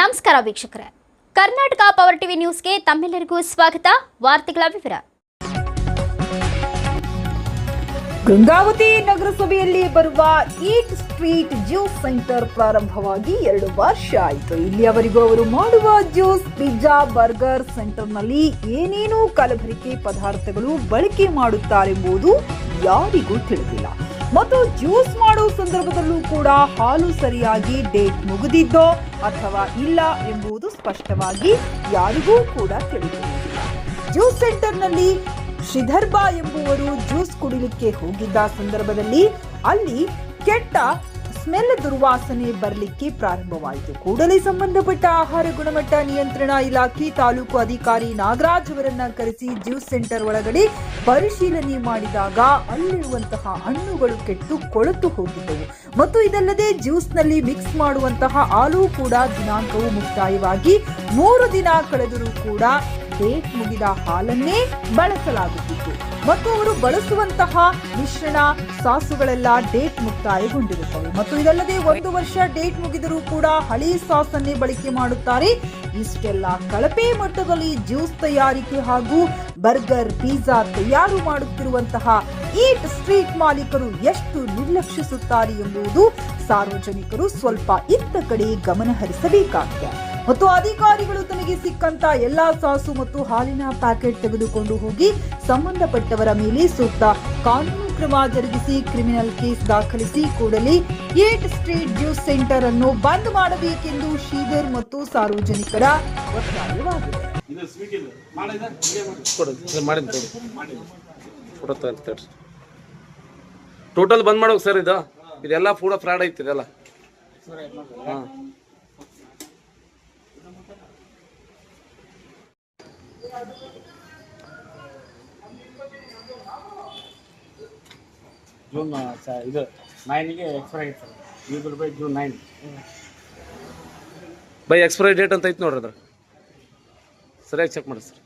ನಮಸ್ಕಾರ ವೀಕ್ಷಕರೇ. Karnataka power TV ನ್ಯೂಸ್ಗೆ ತಮ್ಮೆಲ್ಲರಿಗೂ ಸ್ವಾಗತ. ವಾರ್ತೆಗಳ ವಿವರ. ಗಂಗಾವತಿ ನಗರಸಭೆಯಲ್ಲಿ ಬರುವ ಈಟ್ ಸ್ಟ್ರೀಟ್ ಜ್ಯೂಸ್ ಸೆಂಟರ್ ಪ್ರಾರಂಭವಾಗಿ ಎರಡು ವರ್ಷ ಆಯಿತು. ಇಲ್ಲಿಯವರೆಗೂ ಅವರು ಮಾಡುವ ಜ್ಯೂಸ್, ಪಿಜ್ಜಾ, ಬರ್ಗರ್ ಸೆಂಟರ್ನಲ್ಲಿ ಏನೇನು ಕಲಬೆರಕೆ ಪದಾರ್ಥಗಳು ಬಳಕೆ ಮಾಡುತ್ತಾರೆಂಬುದು ಯಾರಿಗೂ ತಿಳಿದಿಲ್ಲ. ಮತ್ತು ಜ್ಯೂಸ್ ಮಾಡೋ ಸಂದರ್ಭದಲ್ಲೂ ಕೂಡ ಹಾಲು ಸರಿಯಾಗಿ ಡೇಟ್ ಮುಗಿದಿದ್ದೋ ಅಥವಾ ಇಲ್ಲ ಎಂಬುದು ಸ್ಪಷ್ಟವಾಗಿ ಯಾರಿಗೂ ಕೂಡ ತಿಳಿದಿಲ್ಲ ಜ್ಯೂಸ್ ಸೆಂಟರ್ನಲ್ಲಿ ಶ್ರೀಧರ್ಬಾ ಎಂಬುವರು ಜ್ಯೂಸ್ ಕುಡಿಲಿಕ್ಕೆ ಹೋಗಿದ್ದ ಸಂದರ್ಭದಲ್ಲಿ ಅಲ್ಲಿ ಕೆಟ್ಟ ಸ್ಮೆಲ್ ದುರ್ವಾಸನೆ ಬರಲಿಕ್ಕೆ ಪ್ರಾರಂಭವಾಯಿತು. ಕೂಡಲೇ ಸಂಬಂಧಪಟ್ಟ ಆಹಾರ ಗುಣಮಟ್ಟ ನಿಯಂತ್ರಣ ಇಲಾಖೆ ತಾಲೂಕು ಅಧಿಕಾರಿ ನಾಗರಾಜ್ ಅವರನ್ನ ಕರೆಸಿ ಜ್ಯೂಸ್ ಸೆಂಟರ್ ಒಳಗಡೆ ಪರಿಶೀಲನೆ ಮಾಡಿದಾಗ ಅಲ್ಲಿರುವಂತಹ ಹಣ್ಣುಗಳು ಕೆಟ್ಟು ಕೊಳೆತು ಹೋಗಿದ್ದವು. ಮತ್ತು ಇದಲ್ಲದೆ ಜ್ಯೂಸ್ನಲ್ಲಿ ಮಿಕ್ಸ್ ಮಾಡುವಂತಹ ಹಾಲು ಕೂಡ ದಿನಾಂಕವು ಮುಕ್ತಾಯವಾಗಿ ಮೂರು ದಿನ ಕಳೆದರೂ ಕೂಡ ಡೇಟ್ ಮುಗಿದ ಹಾಲನ್ನೇ ಬಳಸಲಾಗುತ್ತಿತ್ತು. ಮತ್ತು ಅವರು ಬಳಸುವಂತಹ ಮಿಶ್ರಣ ಸಾಸುಗಳೆಲ್ಲ ಡೇಟ್ ಮುಕ್ತಾಯಗೊಂಡಿರುತ್ತವೆ. ಮತ್ತು ಇದಲ್ಲದೆ ಒಂದು ವರ್ಷ ಡೇಟ್ ಮುಗಿದರೂ ಕೂಡ ಹಳಿ ಸಾಸ್ ಅನ್ನೇ ಬಳಕೆ ಮಾಡುತ್ತಾರೆ. ಇಷ್ಟೆಲ್ಲ ಕಳಪೆ ಮಟ್ಟದಲ್ಲಿ ಜ್ಯೂಸ್ ತಯಾರಿಕೆ ಹಾಗೂ ಬರ್ಗರ್, ಪಿಜ್ಜಾ ತಯಾರು ಮಾಡುತ್ತಿರುವಂತಹ ಈಟ್ ಸ್ಟ್ರೀಟ್ ಮಾಲೀಕರು ಎಷ್ಟು ನಿರ್ಲಕ್ಷಿಸುತ್ತಾರೆ ಎಂಬುದು ಸಾರ್ವಜನಿಕರು ಸ್ವಲ್ಪ ಇತ್ತ ಕಡೆ ಗಮನ ಹರಿಸಬೇಕಾಗಿದೆ ಮತ್ತು ಅಧಿಕಾರಿಗಳು ತನಗೆ ಸಿಕ್ಕಂತ ಎಲ್ಲಾ ಸಾಸು ಮತ್ತು ಹಾಲಿನ ಪ್ಯಾಕೆಟ್ ತೆಗೆದುಕೊಂಡು ಹೋಗಿ ಸಂಬಂಧಪಟ್ಟವರ ಮೇಲೆ ಸೂಕ್ತ ಕಾನೂನು ಕ್ರಮ ಜರುಗಿಸಿ ಕ್ರಿಮಿನಲ್ ಕೇಸ್ ದಾಖಲಿಸಿ ಕೂಡಲೇ ಏಟ್ ಸ್ಟ್ರೀಟ್ ಜ್ಯೂಸ್ ಸೆಂಟರ್ ಅನ್ನು ಬಂದ್ ಮಾಡಬೇಕೆಂದು ಶ್ರೀಧರ್ ಮತ್ತು ಸಾರ್ವಜನಿಕರ ಒತ್ತಾಯವಾಗಿದೆ. ಟೋಟಲ್ ಬಂದ್ ಮಾಡೋಕೆ ಸರ್ ಇದು? ಇದೆಲ್ಲ ಪೂರ ಫ್ರಾಡ್ ಐತಿ ಇದೆಲ್ಲ. ಹಾಂ. ಜೂನ್ ಇದು ನೈನಿಗೆ ಎಕ್ಸ್ಪೈರ್ ಆಗಿತ್ತು. Sir use by June nine by expiry date ಅಂತ ಐತಿ ನೋಡ್ರಿ ಅದ್ರ ಸರಿಯಾಗಿ ಚೆಕ್ ಮಾಡಿ ಸರ್.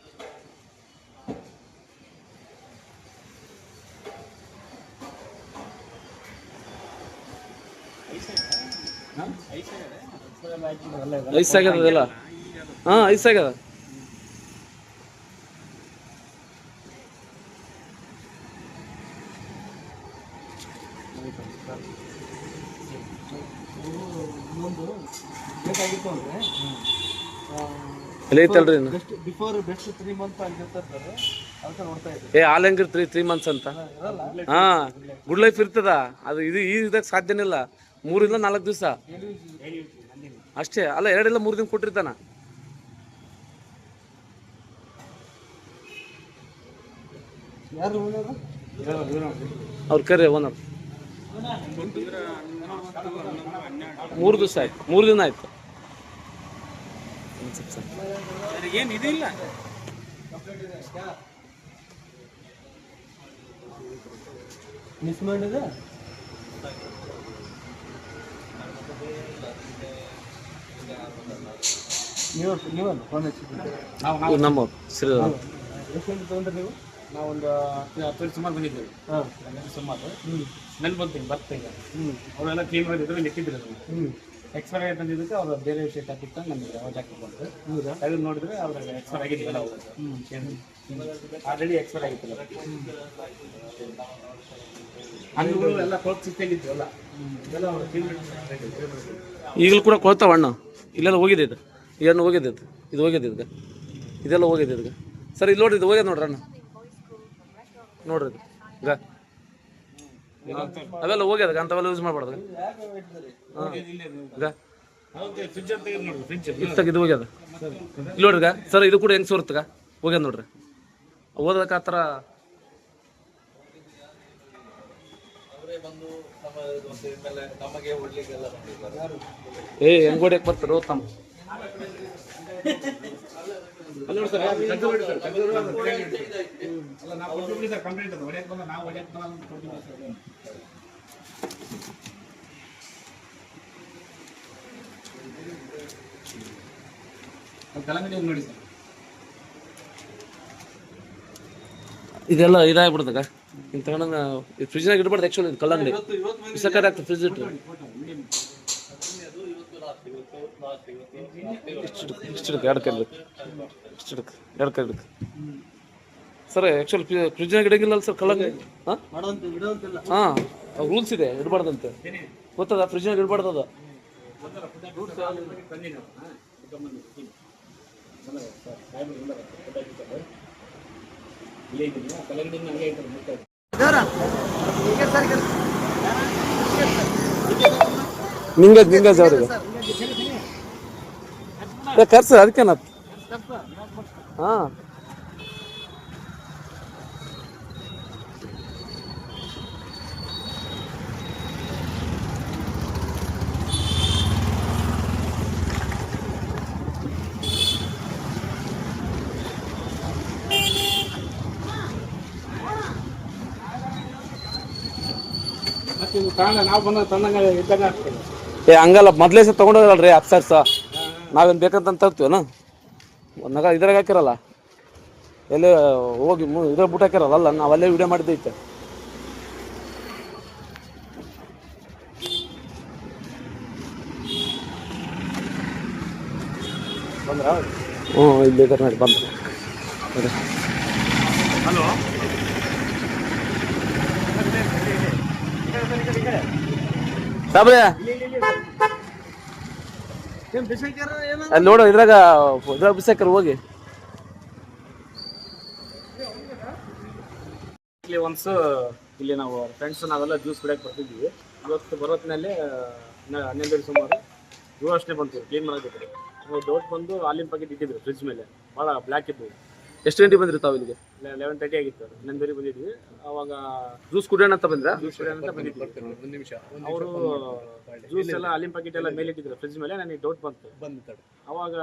ಐಸ್ ಆಗ್ಯದ ಹಾಂ ಐಸ್ ಆಗ್ಯದ. ಬೇಕಾಗಿತ್ತು ಅಂದರೆ ಎಲ್ಲಿ ಐತಲ್ರಿ ಇನ್ನು best before best three month ಆಗಿರ್ತಾರೆ ಸರ್ ಅದಕ್ಕೆ ನೋಡ್ತಾ ಇದ್ದೆ. ಏ ಹೆಂಗಿರ್ತ್ರಿ ತ್ರೀ ಮಂತ್ಸ್ ಅಂತ? ಹಾ ಗುಡ್ ಲೈಫ್ ಇರ್ತದ. ಅದು ಇದು ಈ ಇದಕ್ಕೆ ಸಾಧ್ಯನೇ ಇಲ್ಲ. ಮೂರಿಂದ ನಾಲ್ಕು ದಿವಸ. ಅಷ್ಟೇ ಅಲ್ಲ ಎರಡಿಲ್ಲ ಮೂರು ದಿನ ಕೊಟ್ಟಿರ್ತಾನ? ಅವ್ರ ಕರೆ ಓನರ್. ಮೂರು ದಿವಸ ಆಯ್ತು. ಮೂರು ದಿನ ಆಯ್ತು. ಏನು ಇದಿಲ್ಲ. ಮಿಸ್ ಮಾಡಿದ? ನೀವು ನೀವು ಫೋನ್ ನಾವು ಇವ್ರು ನಮ್ಮವ್ರು ಶ್ರೀಧರ್ ಎಷ್ಟು ಗಂಟೆ ತೊಗೊಂಡ್ರಿ ನೀವು? ನಾವೊಂದು ಹತ್ತು ವರ್ಷ ಸುಮಾರು ಬಂದಿದ್ದೇವೆ. ಹಾಂ. ಸುಮಾರು. ಹ್ಞೂ ಸ್ಮೆಲ್ ಬಂತು ಬರ್ತೀನಿ ಬರ್ತಾ ಈಗ ಹ್ಞೂ ಅವರೆಲ್ಲ ಕ್ಲೀನ್ ಮಾಡಿದ್ರು ನೆಟ್ಟಿದ್ರು ಅದನ್ನು. ಹ್ಞೂ ಎಕ್ಸ್ಪೈರ್ ಆಗಿ ತಂದಿದ್ದಕ್ಕೆ ಅವ್ರು ಬೇರೆ ವಿಷಯ ಹಾಕಿತ್ತು ನಮಗೆ ಅವಾಗ ಹಾಕಿ ಬಂತು ಹೌದಾ? ಅದನ್ನು ನೋಡಿದ್ರೆ ಅವ್ರಿಗೆ ಎಕ್ಸ್ಪೈರ್ ಆಗಿದ್ದಿಲ್ಲ ಅವರು ಹ್ಞೂ ಆಲ್ರೆಡಿ ಎಕ್ಸ್ಪೈರ್ ಆಗಿತ್ತಲ್ಲ. ಹಣ್ಣುಗಳು ಎಲ್ಲ ಕೊಳತು ಸಿಕ್ಕಾಗಿತ್ತು ಎಲ್ಲ. ಇದೆಲ್ಲ ಅವ್ರು ಕ್ಲೀನ್ ಮಾಡಿ ಈಗಲೂ ಕೂಡ ಕೊಳ್ತಾವ ಅಣ್ಣ? ಇಲ್ಲೆಲ್ಲ ಹೋಗಿದೆ ಇದು. ಈ ಹಣ್ಣು ಹೋಗಿದೆ ಇದು. ಹೋಗಿದೆ ಇದಕ್ಕೆ. ಇದೆಲ್ಲ ಹೋಗಿದೆ ಇದಕ್ಕೆ. ಸರ್ ಇಲ್ಲಿ ನೋಡ್ರಿ ಇದು ಹೋಗ್ಯದ ನೋಡ್ರಿ ಹಣ್ಣು ನೋಡ್ರಿ ಈಗ ಅವೆಲ್ಲ ಹೋಗ್ಯದ ಅಂಥವೆಲ್ಲ ಯೂಸ್ ಮಾಡ್ಬಾರ್ದು. ಇದೆ ಹೋಗ್ಯದ ನೋಡ್ರಿ ಈಗ ಸರ್, ಇದು ಕೂಡ ಹೆಂಗೆ ಸೋರ್ತಗ ಹೋಗ್ಯದ ನೋಡ್ರಿ. ಓದಕ್ಕೆ ಆ ಥರ ಏ, ಹೆಂಗ್ ಹೊಡ್ಯಕ್ ಬರ್ತಾರೋ ತಮ್ಮ. ನೋಡಿ ಸರ್ ಇದೆಲ್ಲ ಇದಾಗ್ಬಿಡ್ತಕ್ಕ ತಗೊಂಡ ಫ್ರಿಜ್ನಾಗ ಇಡ್ಬಾರ್ದು ಆ್ಯಕ್ಚುಲಿ ಇದು ಕಲ್ಲಂಗಡಿ ಬಿಸಕಾರಿ ಆಗ್ತದೆ ಫ್ರಿಜ್ ಇಟ್ಟು ಇಷ್ಟು ಎರಡು ಕೈ ಇಷ್ಟು ಹಿಡ್ಕ ಎರಡು ಕೈ ಹಿಡ್ಕ. ಸರ್ ಆ್ಯಕ್ಚುಲಿ ಫ್ರಿಜ್ನಾಗ ಇಡಂಗಿಲ್ಲ ಸರ್ ಕಲ್ಲಂಗ? ಹಾಂ? ಹಾಂ ರೂಲ್ಸ್ ಇದೆ ಇಡಬಾರ್ದಂತೆ. ಗೊತ್ತದ ಫ್ರಿಜ್ನಾಗ ಇಡಬಾರ್ದದ ನಿಂಗೆ ನಿಂಗೆ ಅವ್ರಿಗೆ. ಏ ಕರ್ಸ ಅದಕ್ಕೇನತ್? ಹಾಂ. ಮತ್ತೆ ಇದು ಕಾರಣ ನಾವು ಬಂದ ತಂದಂಗ ಇದ್ದಾಗ ಏ ಹಂಗಲ್ಲ ಮೊದ್ಲೇ ಸಹ ತೊಗೊಂಡೋಗಲ್ರಿ ಅಪ್ಸರ್ಸ ನಾವೇನ್ ಬೇಕಂತ ತರ್ತೀವನ? ನಗ ಇದ್ರಾಗ ಹಾಕಿರಲ್ಲ. ಎಲ್ಲಿ ಹೋಗಿ ಇದ್ರಾಗ ಬಿಟ್ಟು ಹಾಕಿರಲ್ಲ ಅಲ್ಲ ನಾವು ಅಲ್ಲೇ ವಿಡಿಯೋ ಮಾಡಿದ್ದೈತೆ. ಹ್ಞೂ ಇಲ್ಲಿ ಬೇಕಾದ್ರೆ ನೋಡಿ ಬಂದು ನೋಡಿ. ಹಲೋ? ಸಾಬ್ರೆ? ಅಲ್ಲಿ ನೋಡು ಇದ್ರಾಗ ಇದ್ರಾಗ ಬಿಸಾಕರ್ ಹೋಗಿ. ಇಲ್ಲಿ ಒನ್ಸ್ ಇಲ್ಲಿ ನಾವು ಫ್ರೆಂಡ್ಸ್ ನಾವೆಲ್ಲ ಜ್ಯೂಸ್ ಕುಡಿಯಕ್ಕೆ ಬರ್ತಿದ್ವಿ. ಇವತ್ತು ಬರೋತ್ನಲ್ಲಿ ಹನ್ನೆರಡು ಸುಮಾರು ಜೂ ಅಷ್ಟೇ ಬಂತು. ಕ್ಲೀನ್ ಮಾಡಕ್ಕೆ ಡೌಟ್ ಬಂದು ಹಾಲಿನ ಪ್ಯಾಕೆಟ್ ಇಟ್ಟಿದ್ರು ಫ್ರಿಜ್ ಮೇಲೆ. ಭಾಳ ಬ್ಲ್ಯಾಕ್ ಇದ್ವು ಎಷ್ಟು ಗಂಟೆ ಬಂದ್ರಿ ತಾವು ಇಲ್ಲಿಗೆ? ಲೆವೆನ್ ತರ್ಟಿ ಆಗಿತ್ತು. ಹನ್ನೊಂದುವರೆ ಬಂದಿದ್ವಿ. ಅವಾಗ ಜ್ಯೂಸ್ ಕುಡಿಯೋಣ ಅಂತ ಬಂದ್ರ? ಜ್ಯೂಸ್ ಕುಡಿಯೋಣ ಅಂತ ಬಂದಿದ್ವಿ. ಒಂದು ನಿಮಿಷ ಅವರು ಜ್ಯೂಸ್ ಎಲ್ಲ ಹಾಲಿನ ಪ್ಯಾಕೆಟ್ ಎಲ್ಲ ಮೇಲೆ ಇಟ್ಟಿದ್ರು ಫ್ರಿಜ್ ಮೇಲೆ. ನನಗೆ ಡೌಟ್ ಬಂತು. ಅವಾಗ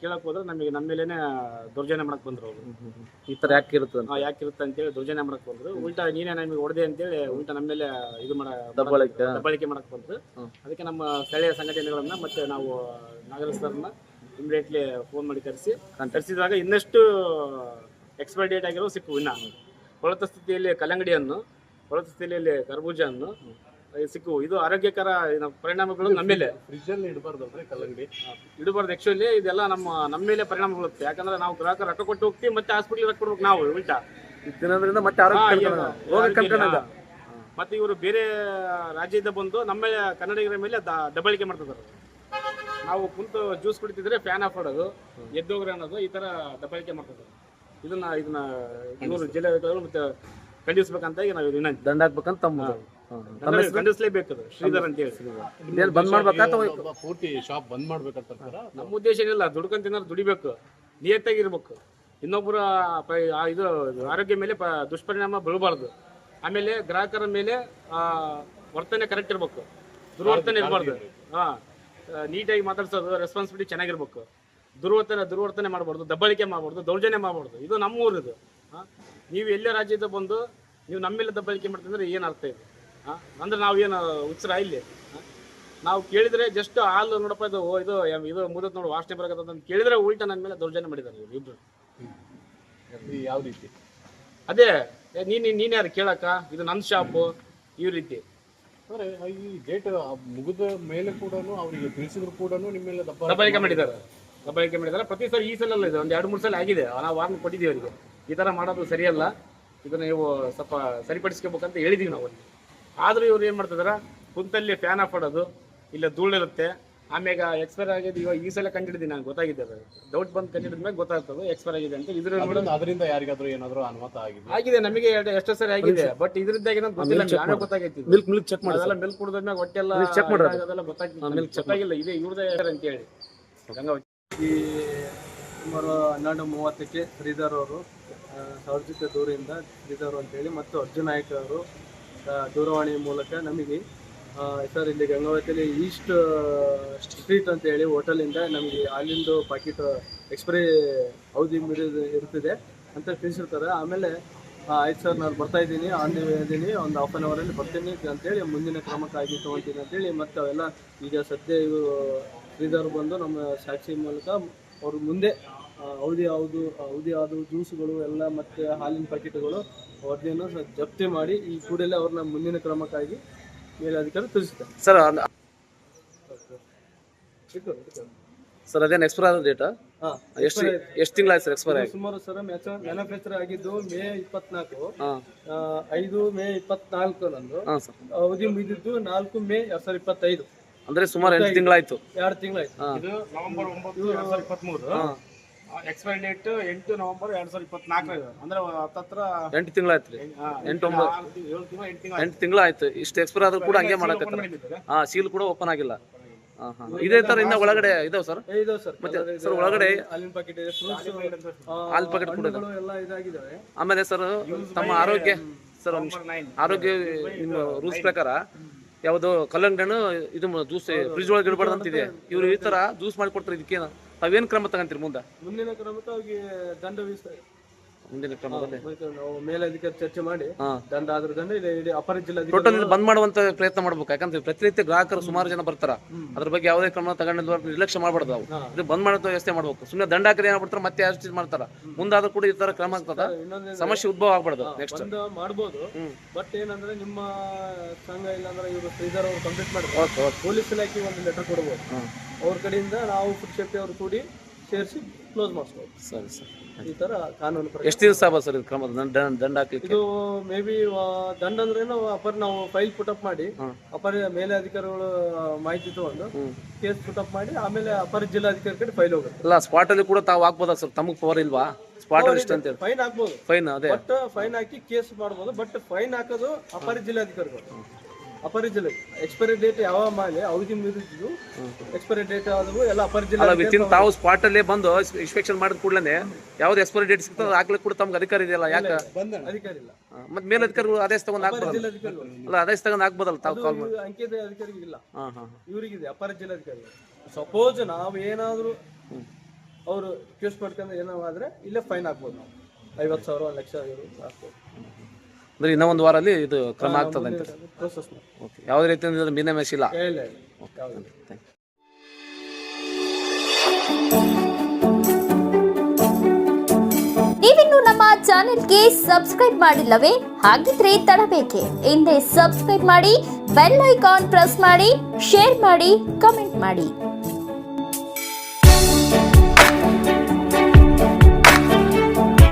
ಕೇಳಕ್ ಹೋದ್ರೆ ನಮಗೆ ನಮ್ಮ ಮೇಲೇನೆ ದೌರ್ಜನ್ಯ ಮಾಡಕ್ ಬಂದ್ರು ಅವರು. ಈ ತರ ಯಾಕೆ ಇರುತ್ತೆ ಅಂತ. ಯಾಕೆ ಇರುತ್ತೆ ಅಂತೇಳಿ ದೌರ್ಜನ್ಯ ಮಾಡಕ್ ಬಂದ್ರು. ಉಲ್ಟಾ ನೀನೇ ನಮಗೆ ಹೊಡೆದೆ ಅಂತೇಳಿ ಉಲ್ಟಾ ನಮ್ಮ ಮೇಲೆ ಇದು ಮಾಡ ದಬ್ಬಳಿಕೆ ದಬ್ಬಳಿಕೆ ಮಾಡಕ್ ಬಂದ್ರು. ಅದಕ್ಕೆ ನಮ್ಮ ಸ್ಥಳೀಯ ಸಂಘಟನೆಗಳನ್ನ ಮತ್ತೆ ನಾವು ನಾಗರ ಸರ್ನ ಇಮಿಡಿಯೇಟ್ಲಿ ಫೋನ್ ಮಾಡಿ ಕರೆಸಿ. ಕರೆಸಿದಾಗ ಇನ್ನಷ್ಟು ಎಕ್ಸ್ಪೈರ್ ಡೇಟ್ ಆಗಿರೋ ಸಿಕ್ಕು ಇನ್ನ. ಕೊಳತ ಸ್ಥಿತಿಯಲ್ಲಿ ಕಲ್ಲಂಗಡಿ ಕಲ್ಲಂಗಡಿಯನ್ನು ಕೊಳತ ಸ್ಥಿತಿಯಲ್ಲಿ ಕರ್ಬೂಜ ಹಣ್ಣು ಸಿಕ್ಕು. ಇದು ಆರೋಗ್ಯಕರ ಪರಿಣಾಮಗಳು ನಮ್ಮ ಮೇಲೆ. ಫ್ರಿಜ್ಜಲ್ಲಿ ಇಡಬಾರ್ದು ಅಂದ್ರೆ ಕಲ್ಲಂಗಡಿ? ಇಡಬಾರ್ದು. ಆಕ್ಚುಲಿ ಇದೆಲ್ಲ ನಮ್ಮ ನಮ್ಮ ಮೇಲೆ ಪರಿಣಾಮ ಬೀಳುತ್ತೆ. ಯಾಕಂದ್ರೆ ನಾವು ಗ್ರಾಹಕ ರೊಕ್ಕ ಕೊಟ್ಟು ಹೋಗ್ತೀವಿ ಮತ್ತೆ ಹಾಸ್ಪಿಟ್ಲಿಗೆ ರೊಕ್ಕ ಕೊಡ್ಬೇಕು ನಾವು ಉಲ್ಟಾ. ತಿನ್ನೋದ್ರಿಂದ ಮತ್ತೆ ಆರೋಗ್ಯ. ಮತ್ತೆ ಇವರು ಬೇರೆ ರಾಜ್ಯದಿಂದ ಬಂದು ನಮ್ಮ ಕನ್ನಡಿಗರ ಮೇಲೆ ದಬ್ಬಾಳಿಕೆ ಮಾಡ್ತಿದ್ದಾರೆ. ನಾವು ಕುಂತು ಜ್ಯೂಸ್ ಕುಡಿತಿದ್ರೆ ಫ್ಯಾನ್ ಆಫ್ ಮಾಡೋದು ಎದ್ದೋಗ್ರೆ ಅನ್ನೋದು ಈ ತರ ದಬ್ಬಾಳಿಕೆ ಮಾಡ್ತದೆ ಇದನ್ನ ಇದನ್ನ ನೂರು ಜಿಲ್ಲಾಧಿಕಾರಿಗಳು ಮತ್ತೆ ಖಂಡಿಸ್ಬೇಕಂತ ಈಗ ನಾವು ವಿನಂತಿ ದಂಡ ಹಾಕ್ಬೇಕಂತ ತಮ್ಮ? ಖಂಡಿಸ್ಲೇಬೇಕು ಅದು, ಶ್ರೀಧರ್ ಅಂತ ಹೇಳಿ. ಬಂದ್ ಮಾಡ್ಬೇಕಾ ಪೂರ್ತಿ ಶಾಪ್ ಬಂದ್ ಮಾಡ್ಬೇಕಂತಾರ ನಮ್ಮ ಉದ್ದೇಶ ಏನಿಲ್ಲ ದುಡ್ಕೊಂಡ್ ತಿನ್ನೋರು ದುಡಿಬೇಕು. ನಿಯತ್ತಾಗಿರ್ಬೇಕು. ಇನ್ನೊಬ್ಬರ ಪ- ಆ ಇದು ಆರೋಗ್ಯ ಮೇಲೆ ಪ ದುಷ್ಪರಿಣಾಮ ಬೀಳಬಾರ್ದು. ಆಮೇಲೆ ಗ್ರಾಹಕರ ಮೇಲೆ ಆ, ವರ್ತನೆ ಕರೆಕ್ಟ್ ಇರ್ಬೇಕು. ದುರ್ವರ್ತನೆ ಇರಬಾರ್ದು. ಹಾ. ನೀಟಾಗಿ ಮಾತಾಡ್ಸೋದು ರೆಸ್ಪಾನ್ಸಿಬಿಲಿಟಿ ಚೆನ್ನಾಗಿರ್ಬೇಕು. ದುರ್ವರ್ತನೆ ದುರ್ವರ್ತನೆ ಮಾಡಬಾರ್ದು ದಬ್ಬಾಳಿಕೆ ಮಾಡಬಾರ್ದು ದೌರ್ಜನ್ಯ ಮಾಡಬಾರ್ದು. ಇದು ನಮ್ಮ ಊರು ಇದು ನೀವು ಎಲ್ಲೇ ರಾಜ್ಯದ ಬಂದು ನೀವು ನಮ್ಮ ದಬ್ಬಳಿಕೆ ದಬ್ಬಾಳಿಕೆ ಮಾಡ್ತಿದ್ರೆ ಏನು ಅರ್ಥ ಇದೆ? ಅಂದ್ರೆ ನಾವು ನಾವೇನು ಉತ್ಸರ ಇಲ್ಲಿ. ಹಾ? ನಾವು ಕೇಳಿದ್ರೆ ಜಸ್ಟ್ ಹಾಲು ನೋಡಪ್ಪ ಇದು ಇದು ಇದು ಮುದತ್ ನೋಡು ವಾಸನೆ ಬರಕತ್ತ ಅಂತ ಕೇಳಿದ್ರೆ ಉಲ್ಟಾ ನನ್ನ ಮೇಲೆ ದೌರ್ಜನ್ಯ ಮಾಡಿದಾರೆ ಇವ್ರು ಇಬ್ರು. ಯಾವ ರೀತಿ? ಅದೇ ನೀನು ನೀನ್ ನೀನ್ ಯಾರು ಕೇಳಕ್ಕ? ಇದು ನನ್ನ ಶಾಪು ಈ ರೀತಿ. ಅಂದ್ರೆ ಈ ಡೇಟ್ ಮುಗಿದ ಮೇಲೆ ಕೂಡ ಅವರಿಗೆ ತಿಳಿಸಿದ್ರು ಕೂಡ ನಿಮ್ಮ ಮೇಲೆ ದಬ್ಬಾಳಿಕೆ ಮಾಡಿದ್ದಾರೆ. ದಬ್ಬಾಳಿಕೆ ಮಾಡಿದ್ದಾರೆ. ಪ್ರತಿ ಸಲ ಈ ಸಲ ಅಲ್ಲ ಇದು. ಒಂದು ಎರಡು ಮೂರು ಸಲ ಆಗಿದೆ. ನಾವು ವಾರ್ನ್ ಕೊಟ್ಟಿದ್ದೀವಿ ಅವರಿಗೆ. ಈ ತರ ಮಾಡೋದು ಸರಿಯಲ್ಲ. ಇದನ್ನು ನೀವು ಸ್ವಲ್ಪ ಸರಿಪಡಿಸ್ಕೋಬೇಕಂತ ಹೇಳಿದೀವಿ ನಾವು ಆದರೂ ಆದ್ರೂ ಇವ್ರು ಏನು ಮಾಡ್ತಿದಾರ? ಕುಂತಲ್ಲಿ ಫ್ಯಾನ್ ಆಫ್ ಮಾಡೋದು ಇಲ್ಲ ಧೂಳಿರುತ್ತೆ. ಆಮ್ಯಾಗ ಎಕ್ಸ್ಪೈರ್ ಆಗಿದೆ ಇವಾಗ ಈ ಸಲ ಕಂಡಿಡಿದೀನಿ ನಾನು ಗೊತ್ತಾಗಿದೆ ಅದು. ಡೌಟ್ ಬಂದು ಕಂಡಿಡಿದ ಮೇಲೆ ಗೊತ್ತಾಗ್ತದೆ ಎಕ್ಸ್ಪೈರ್ ಆಗಿದೆ ಅಂತ. ಇದ್ರ ಅದರಿಂದ ಯಾರಿಗಾದ್ರೂ ಏನಾದ್ರು ಅನುಮತ ಆಗಿದೆ. ಆಗಿದೆ ನಮಗೆ ಎಷ್ಟೋ ಸರಿ ಆಗಿದೆ ಬಟ್ ಇದರಿಂದ ಏನಂತ ಗೊತ್ತಿಲ್ಲ ಆಮೇಲೆ ಗೊತ್ತಾಗೈತಿ ಮಿಲ್ಕ್ ಮಿಲ್ಕ್ ಚೆಕ್ ಮಾಡಿ ಅದೆಲ್ಲ ಮಿಲ್ಕ್ ಕುಡಿದ್ಮೇಲೆ ಹೊಟ್ಟೆ ಎಲ್ಲ ಚೆಕ್ ಮಾಡ್ರಿ ಅದು. ಇದಾಗೋದೆಲ್ಲ ಗೊತ್ತಾಗ್ತಿಲ್ಲ ಗೊತ್ತಾಗಿಲ್ಲ ಇದೆ ಇವ್ರದೇ ಅಂತ ಹೇಳಿ. ಗಂಗಾವತಿ ಈ ಸುಮಾರು ಹನ್ನೆರಡು ಮೂವತ್ತಕ್ಕೆ ಶ್ರೀಧರ್ ಅವರು ಸಾವಿರ ಸೌರ್ಜಿತ ದೂರಿಂದ ಶ್ರೀಧರ್ ಅಂತೇಳಿ ಮತ್ತು ಅರ್ಜುನ್ ನಾಯಕ್ ಅವರು ದೂರವಾಣಿ ಮೂಲಕ ನಮಗೆ ಸರ್, ಇಲ್ಲಿ ಗಂಗಾವತಿಯಲ್ಲಿ ಈಸ್ಟ್ ಸ್ಟ್ರೀಟ್ ಅಂತ ಹೇಳಿ ಹೋಟೆಲಿಂದ ನಮಗೆ ಹಾಲಿಂದು ಪಾಕಿಟ್ ಎಕ್ಸ್ಪೈರಿ ಅವಧಿ ಮೀರಿದ ಇರ್ತಿದೆ ಅಂತ ತಿಳಿಸಿರ್ತಾರೆ. ಆಮೇಲೆ ಆಯ್ತು ಸರ್, ನಾನು ಬರ್ತಾ ಇದ್ದೀನಿ. ಆನ್ ದಿ ಇದ್ದೀನಿ. ಒಂದು ಹಾಫ್ ಆನ್ ಅವರಲ್ಲಿ ಬರ್ತೀನಿ ಅಂತೇಳಿ ಮುಂದಿನ ಕ್ರಮಕ್ಕಾಗಿ ತೊಗೊತೀನಿ ಅಂತೇಳಿ ಮತ್ತು ಅವೆಲ್ಲ ಈಗ ಸದ್ಯ ಇವು ಶ್ರೀಧರ್ ಬಂದು ನಮ್ಮ ಸಾಕ್ಷಿ ಮೂಲಕ ಅವ್ರ ಮುಂದೆ ಅವಧಿ ಯಾವುದು ಅವಧಿ ಯಾವುದು ಜ್ಯೂಸ್ಗಳು ಎಲ್ಲ ಮತ್ತು ಹಾಲಿನ ಪ್ಯಾಕೆಟ್ಗಳು ವರದಿಯನ್ನು ಜಪ್ತಿ ಮಾಡಿ ಈ ಕೂಡಲೇ ಅವ್ರನ್ನ ಮುಂದಿನ ಕ್ರಮಕ್ಕಾಗಿ ಮೇಲಧಿಕಾರಿ ತಿಳಿಸಿದ್ದಾರೆ ಸರ್ ಅಂದ್- ಸರ್ ಅದೇನು ಎಕ್ಸ್ಪೈರ್ ಆದ ಡೇಟಾ ಹಾ ಎಷ್ಟು ಎಷ್ಟು ತಿಂಗಳಾಯ್ತು ಸರ್ ಎಕ್ಸ್ಪೈರ್ ಆಗಿ? ಸುಮಾರು ಸರ್ ಮ್ಯಾನುಫ್ಯಾಕ್ಚರ್ ಆಗಿದ್ದು ಮೇ ಇಪ್ಪತ್ನಾಲ್ಕು. ಹಾಂ. ಆ, ಐದು ಮೇ ಇಪ್ಪತ್ನಾಲ್ಕು ನಂದು. ಹಾಂ ಸರ್. ಅವಧಿ ಮುಗಿದಿದ್ದು ನಾಲ್ಕು ಮೇ ಎರಡ್ ಸಾವಿರದ ಇಪ್ಪತ್ತೈದು. ಅಂದ್ರೆ ಸುಮಾರು ಎಂಟು ತಿಂಗಳಾಯ್ತು ಎರಡು ತಿಂಗಳಾಯ್ತು ಇದು ನವೆಂಬರ್ ಒಂಬತ್ತು ಎರಡ್ ಸಾವಿರದ ಇಪ್ಪತ್ಮೂರು. ಎಕ್ಸ್ಪೈರಿ ಡೇಟ್ ಎಂಟು ನವೆಂಬರ್ ಎರಡ್ ಸಾವಿರದ ಇಪ್ಪತ್ನಾಲ್ಕು ಅಂದ್ರೆ ಹತ್ತತ್ರ ಎಂಟು ರೀ ಆ, ಎಂಟು ಒಂಬತ್ತು ತಿಂಗಳು, ತಿಂಗಳು ಎಂಟು ತಿಂಗಳು ತಿಂಗಳಾಯ್ತು ಇಷ್ಟು ಎಕ್ಸ್ಪೈರ್ ಆದ್ರೂ ಕೂಡ ಹಂಗೆ ಮಾಡಕತ್ತಾರ. ಹಾ ಸೀಲ್ ಕೂಡ ಓಪನ್ ಆಗಿಲ್ಲ. ಹಾಂ ಹಾಂ. ಇದೇ ತರ ಇನ್ನ ಒಳಗಡೆ ಇದಾವೆ ಸರ್? ಇದಾವೆ ಸರ್. ಮತ್ತೆ ಸರ್ ಒಳಗಡೆ ಹಾಲಿನ ಪ್ಯಾಕೆಟ್ ಇದೆ. ಹಾಲು ಕೂಡ ಆಮೇಲೆ ಸರ್ ತಮ್ಮ ಆರೋಗ್ಯ ಸರ್. ಆರೋಗ್ಯ ನಿಮ್ಮ ರೂಲ್ಸ್ ಪ್ರಕಾರ ಯಾವುದು ಕಲ್ಲಂಗಡಿ ಹಣ್ಣು ಇದು ಜ್ಯೂಸ್ ಫ್ರಿಜ್ ಒಳಗೆ ಇಡಬಾರ್ದು ಅಂತಿದೆ. ಇವ್ರು ಈ ತರ ಜ್ಯೂಸ್ ಮಾಡಿ ಕೊಡ್ತಾರೆ ಇದಕ್ಕೇನು? ತಾವೇನು ಕ್ರಮ ತಗೊಂತೀರಿ ಮುಂದೆ? ಮುಂದಿನ ಕ್ರಮ ದಂಡ ವಿಧಿಸ ಮುಂದಿನ ಕ್ರಮದಲ್ಲಿ ನಾವು ಮೇಲಧಿಕಾರಿ ಚರ್ಚೆ ಮಾಡಿ. ದಂಡ ಆದ್ರ ದಂಡ ಇಡೀ ಅಪರ ಜಿಲ್ಲಾಧಿಕಾರಿ ಟೋಟಲ್ ಬಂದ್ ಮಾಡುವಂತ ಪ್ರಯತ್ನ ಮಾಡ್ಬೇಕು. ಯಾಕಂದ್ರೆ ಪ್ರತಿನಿತ್ಯ ಗ್ರಾಹಕರು ಸುಮಾರು ಜನ ಬರ್ತಾರ. ಅದ್ರ ಬಗ್ಗೆ ಯಾವುದೇ ಕ್ರಮ ತಗೊಂಡಿಲ್ಲ ನಿರ್ಲಕ್ಷ್ಯ ಮಾಡಬಾರ್ದು ನಾವು. ಇದು ಬಂದ್ ಮಾಡೋ ವ್ಯವಸ್ಥೆ ಮಾಡ್ಬೇಕು. ಸುಮ್ಮನೆ ದಂಡ ಹಾಕಿದ್ರೆ ಏನಾಗ್ಬಿಡ್ತಾರೆ ಮತ್ತೆ ಯಾರು ಚೀಸ್ ಮಾಡ್ತಾರ? ಮುಂದಾದ್ರೂ ಕೂಡ ಈ ತರ ಕ್ರಮ ಆಗ್ತದ? ಸಮಸ್ಯೆ ಉದ್ಭವ ಆಗ್ಬಾರ್ದು ನೆಕ್ಸ್ಟ್ ಬಂದ ಮಾಡ್ಬೋದು. ಬಟ್ ಏನಂದ್ರೆ ನಿಮ್ಮ ಸಂಘ ಇಲ್ಲಾಂದ್ರೆ ಇವರು ಶ್ರೀಧರ್ ಅವರು ಕಂಪ್ಲೀಟ್ ಮಾಡಿ ಓಕೆ ಓಕೆ. ಪೊಲೀಸ್ ಇಲಾಖೆ ಒಂದು ಲೆಟರ್ ಕೊಡ್ಬೋದು. ಅವ್ರ ಕಡೆಯಿಂದ ನಾವು ಫುಡ್ ಸೇಫ್ಟಿ ಅವ್ರು ಕೂಡಿ ಸೇರಿಸಿ ಕ್ಲೋಸ್ ಮಾಡಿಸ್ಬೋದು. ಸರಿ ಸರ್. ಈ ತರ ಕಾನೂನು ಪ್ರಕಾರ. ಎಷ್ಟು ದಿವಸ ಆಗ್ಬೋದು ಸರ್ ಇದು ಕ್ರಮ ದಂಡ ದಂಡ ಹಾಕ್ಲಿಕ್ಕೆ? ಇದು ಮೇ ಬಿ ದಂಡ ಅಂದ್ರೆ ನಾವು ಅಪರ್ ನಾವು ಫೈಲ್ ಪುಟಪ್ ಮಾಡಿ ಅಪರ ಮೇಲೆ ಅಧಿಕಾರಿಗಳು ಮಾಹಿತಿ ತಗೊಂಡು ಕೇಸ್ ಪುಟಪ್ ಮಾಡಿ ಆಮೇಲೆ ಅಪರ ಜಿಲ್ಲಾಧಿಕಾರಿ ಕಡೆ ಫೈಲ್ ಹೋಗುತ್ತೆ. ಅಲ್ಲ ಸ್ಪಾಟ್ ಅಲ್ಲಿ ಕೂಡ ತಾವು ಹಾಕ್ಬೋದಾ ಸರ್? ತಮಗೆ ಪವರ್ ಇಲ್ವಾ? ಸ್ಪಾಟ್ ಅಲ್ಲಿ ಇಷ್ಟ ಅಂತೇಳಿ ಫೈನ್ ಹಾಕ್ಬೋದು ಫೈನ್ ಅದೇ. ಬಟ್ ಫೈನ್ ಹಾಕಿ ಕೇಸ್ ಮಾಡ್ಬೋದು. ಬಟ್ ಫೈನ್ ಹಾಕೋದು ಅಪರ ಜಿಲ್ಲಾಧಿಕಾರಿಗಳು. ಅಪರ ಜಿಲ್ಲೆ ಎಕ್ಸ್ಪೈರಿ ಡೇಟ್ ಯಾವ ಮಾಡಿ ಅವಧಿ ಮೀರಿದ್ದು ಎಕ್ಸ್ಪೈರಿ ಡೇಟ್ ಆದವು ಎಲ್ಲ ಅಪರ ಅಲ್ಲ ವಿತಿನ್ ತಾವು ಸ್ಪಾಟ್ ಅಲ್ಲೇ ಬಂದು ಇನ್ಸ್ಪೆಕ್ಷನ್ ಮಾಡಿದ ಕೂಡಲೇ ಯಾವ್ದು ಎಕ್ಸ್ಪೈರಿ ಡೇಟ್ ಸಿಗ್ತದೆ ಹಾಕ್ಲಿಕ್ಕೆ ಕೂಡ ತಮ್ಗೆ ಅಧಿಕಾರ ಇದೆಯಲ್ಲ ಯಾಕೆ? ಅಧಿಕಾರಿ ಇಲ್ಲ. ಮತ್ತೆ ಮೇಲಧಿಕಾರಿಗಳು ಆದೇಶ ತಗೊಂಡ್ ಹಾಕ್ಬೋದಲ್ಲ ಅಲ್ಲ ಆದೇಶ ತಗೊಂಡ್ ಹಾಕ್ಬೋದಲ್ಲ ತಾವು ಕಾಲ್ ಮಾಡಿ? ಅಂಕಿತ ಅಧಿಕಾರಿಗೆ ಇಲ್ಲ. ಇವರಿಗಿದೆ ಅಪರ ಜಿಲ್ಲಾಧಿಕಾರಿ ಸಪೋಸ್ ನಾವು ಏನಾದರೂ ಅವರು ಕ್ಯೂಸ್ ಮಾಡ್ಕೊಂಡು ಏನಾದ್ರೆ ಇಲ್ಲೇ ಫೈನ್ ಹಾಕ್ಬೋದು ನಾವು. ಐವತ್ತು ಸಾವಿರ ಒಂದು ಲಕ್ಷ ಇವರು ಹಾಕ್ಬೋದು ಅಂದ್ರೆ ಇನ್ನೊಂದು ಒಂದು ವಾರಲ್ಲಿ ಇದು ಕ್ರಮ ಆಗ್ತದೆ ಅಂತ. ಪ್ರೋಸೆಸ್ ಓಕೆ ಯಾವುದೇ ರೀತಿಯಿಂದ ಮಿನಿಮಸ್ ಇಲ್ಲ. ಯಾವ್ದು. ಥ್ಯಾಂಕ್ ಯು ನೀವಿನ್ನು ನಮ್ಮ ಚಾನೆಲ್ಗೆ ಸಬ್ಸ್ಕ್ರೈಬ್ ಮಾಡಿಲ್ಲವೇ? ಹಾಗಿದ್ರೆ ತಡಬೇಕೆ. ಹಿಂದೆ ಸಬ್ಸ್ಕ್ರೈಬ್ ಮಾಡಿ ಬೆಲ್ ಐಕಾನ್ ಪ್ರೆಸ್ ಮಾಡಿ ಶೇರ್ ಮಾಡಿ ಕಮೆಂಟ್ ಮಾಡಿ.